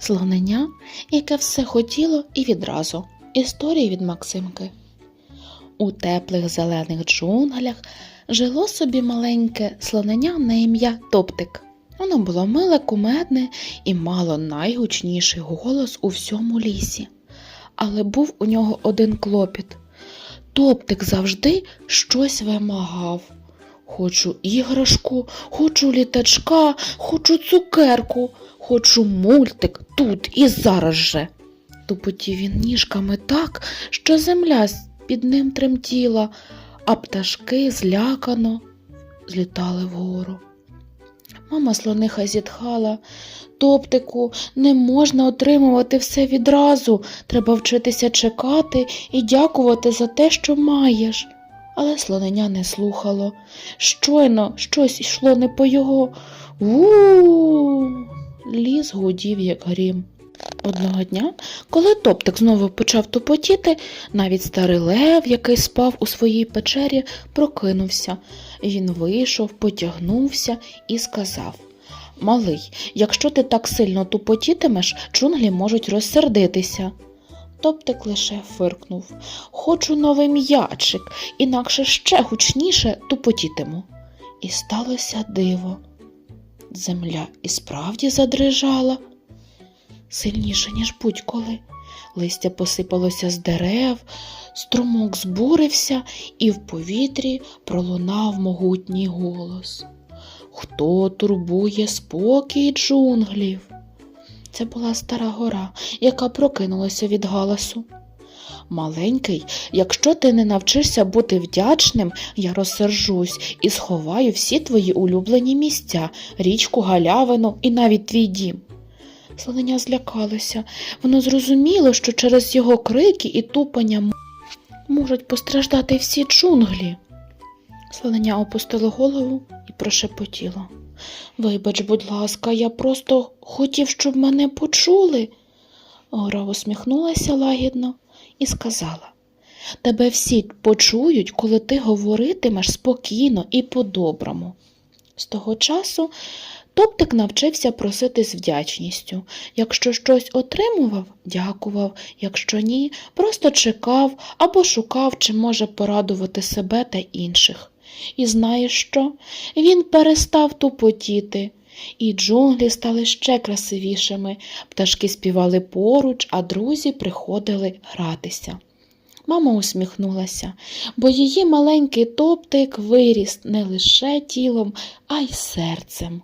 Слонення, яке все хотіло і відразу. Історії від Максимки. У теплих зелених джунглях жило собі маленьке слонення на ім'я Топтик. Воно було миле, кумедне і мало найгучніший голос у всьому лісі. Але був у нього один клопіт. Топтик завжди щось вимагав. Хочу іграшку, хочу літачка, хочу цукерку, хочу мультик тут і зараз же. Тупотів він ніжками так, що земля під ним тремтіла, а пташки злякано злітали вгору. Мама слониха зітхала. Топтику, не можна отримувати все відразу. Треба вчитися чекати і дякувати за те, що маєш. Але слоненя не слухало. Щойно щось йшло не по його. у Ліс гудів, як грім. Одного дня, коли топтик знову почав тупотіти, навіть старий лев, який спав у своїй печері, прокинувся. Він вийшов, потягнувся і сказав Малий, якщо ти так сильно тупотітимеш, джунглі можуть розсердитися. Топтик лише фиркнув Хочу новий м'ячик, інакше ще гучніше тупотітиму. І сталося диво. Земля і справді задрижала сильніше, ніж будь-коли. Листя посипалося з дерев, струмок збурився, і в повітрі пролунав могутній голос. Хто турбує спокій джунглів? Це була стара гора, яка прокинулася від галасу. Маленький, якщо ти не навчишся бути вдячним, я розсержусь і сховаю всі твої улюблені місця, річку, галявину і навіть твій дім. Слонення злякалося. Воно зрозуміло, що через його крики і тупання можуть постраждати всі джунглі. Слонення опустило голову і прошепотіло. Вибач, будь ласка, я просто хотів, щоб мене почули. Гора усміхнулася лагідно і сказала. Тебе всі почують, коли ти говоритимеш спокійно і по-доброму. З того часу Топтик навчився просити з вдячністю. Якщо щось отримував, дякував, якщо ні, просто чекав або шукав, чи може порадувати себе та інших. І знаєш що? Він перестав тупотіти. І джунглі стали ще красивішими, пташки співали поруч, а друзі приходили гратися. Мама усміхнулася, бо її маленький топтик виріс не лише тілом, а й серцем.